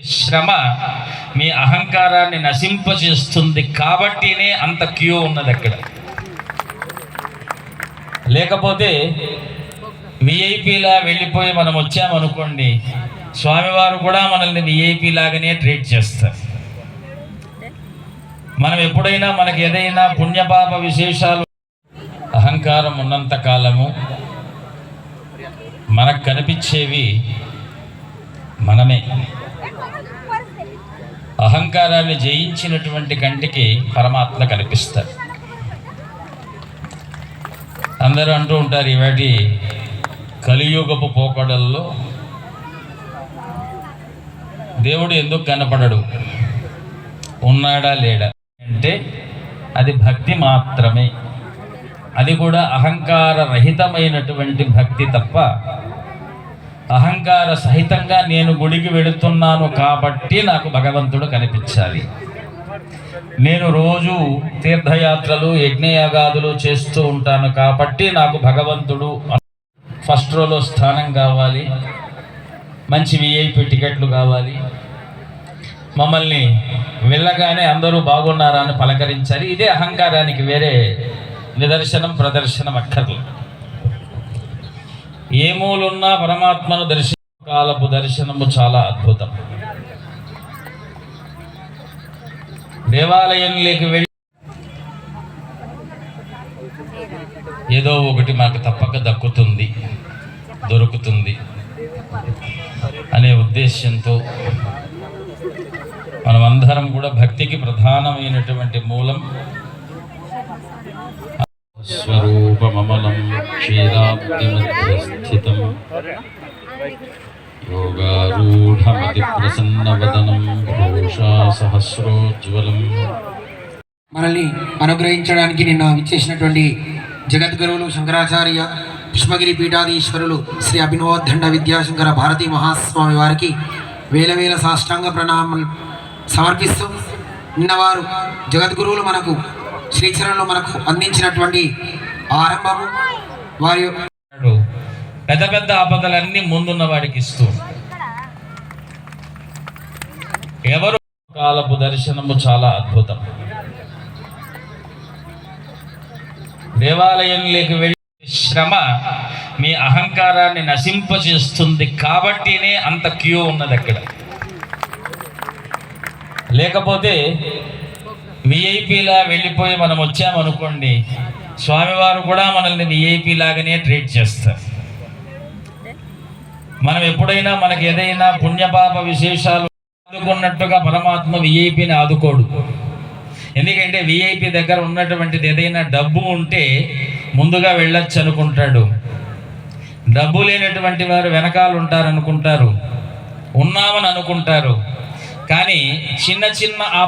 శ్రమ మీ అహంకారాన్ని నశింపజేస్తుంది కాబట్టినే అంత క్యూ ఉన్నది అక్కడ. లేకపోతే విఐపిలా వెళ్ళిపోయి మనం వచ్చామనుకోండి స్వామివారు కూడా మనల్ని విఐపి లాగానే ట్రీట్ చేస్తారు. మనం ఎప్పుడైనా మనకి ఏదైనా పుణ్యపాప విశేషాలు అహంకారం ఉన్నంత కాలము మనకు కనిపించేవి మనమే. అహంకారాన్ని జయించినటువంటి కంటికి పరమాత్మ కనిపిస్తారు అందరూ అంటూ ఉంటారు ఇవాటి కలియుగపు పోకడల్లో దేవుడు ఎందుకు కనపడడు? ఉన్నాడా లేడా? అంటే అది భక్తి మాత్రమే. అది కూడా అహంకార రహితమైనటువంటి భక్తి తప్ప అహంకార సహితంగా నేను గుడికి వెళుతున్నాను కాబట్టి నాకు భగవంతుడు కనిపించాలి. నేను రోజు తీర్థయాత్రలు యజ్ఞయాగాదులు చేస్తూ ఉంటాను కాబట్టి నాకు భగవంతుడు ఫస్ట్ రోలో స్థానం కావాలి. మంచి విఐపి టికెట్లు కావాలి. మమ్మల్ని వెళ్ళగానే అందరూ బాగున్నారా అని పలకరించాలి. ఇదే అహంకారానికి వేరే నిదర్శనం ప్రదర్శనం అక్కర్లేదు. ఏ మూలున్నా పరమాత్మను దర్శన కాలపు దర్శనము చాలా అద్భుతం. దేవాలయంలోకి వెళ్ళి ఏదో ఒకటి మాకు తప్పక దక్కుతుంది దొరుకుతుంది అనే ఉద్దేశంతో మనమందరం కూడా భక్తికి ప్రధానమైనటువంటి మూలం స్వరూపమలం క్షీరాబ్దిమధ్యస్థితం యోగారూఢమతి ప్రసన్నవదనం భూషా సహస్రోజ్వలం మనల్ని అనుగ్రహించడానికి నిన్న విచ్చేసినటువంటి జగద్గురువులు శంకరాచార్య కృష్ణగిరి పీఠాధీశ్వరులు శ్రీ అభినవోద్దండ విద్యాశంకర భారతీ మహాస్వామి వారికి వేల వేల సాష్టాంగ ప్రణామం సమర్పిస్తూ నిన్నవారు జగద్గురువులు మనకు శ్రీచరణలో మనకు అందించినటువంటి ఆరంభము. వారి పెద్ద పెద్ద ఆపదలన్నీ ముందున్న వాడికి ఇస్తూ ఎవరు కాలపు దర్శనము చాలా అద్భుతం. దేవాలయంలోకి వెళ్ళి శ్రమ మీ అహంకారాన్ని నశింపజేస్తుంది కాబట్టినే అంత క్యూ ఉన్నది అక్కడ లేకపోతే విఐపిలా వెళ్ళిపోయి మనం వచ్చామనుకోండి స్వామివారు కూడా మనల్ని విఐపి లాగానే ట్రీట్ చేస్తారు. మనం ఎప్పుడైనా మనకి ఏదైనా పుణ్యపాప విశేషాలు ఆదుకున్నట్టుగా పరమాత్మ విఐపిని ఆదుకోడు. ఎందుకంటే విఐపి దగ్గర ఉన్నటువంటిది ఏదైనా డబ్బు ఉంటే ముందుగా వెళ్ళొచ్చు అనుకుంటాడు. డబ్బు లేనటువంటి వారు వెనకాల ఉంటారు అనుకుంటారు ఉన్నామని అనుకుంటారు. కానీ చిన్న చిన్న ఆ